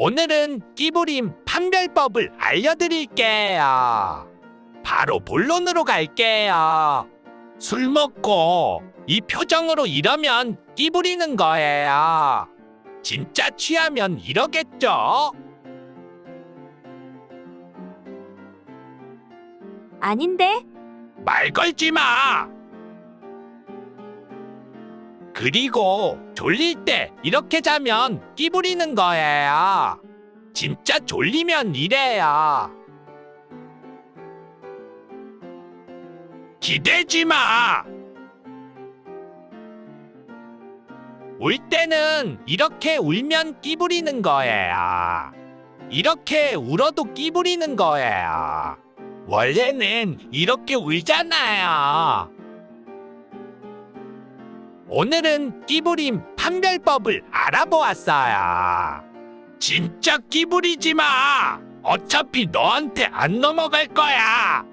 오늘은 끼부림 판별법을 알려드릴게요. 바로 본론으로 갈게요. 술 먹고 이 표정으로 이러면 끼부리는 거예요. 진짜 취하면 이러겠죠? 아닌데? 말 걸지 마. 그리고 졸릴 때 이렇게 자면 끼 부리는 거예요. 진짜 졸리면 이래요. 기대지 마. 울 때는 이렇게 울면 끼 부리는 거예요. 이렇게 울어도 끼 부리는 거예요. 원래는 이렇게 울잖아요. 오늘은 끼부림 판별법을 알아보았어요. 진짜 끼부리지 마. 어차피 너한테 안 넘어갈 거야.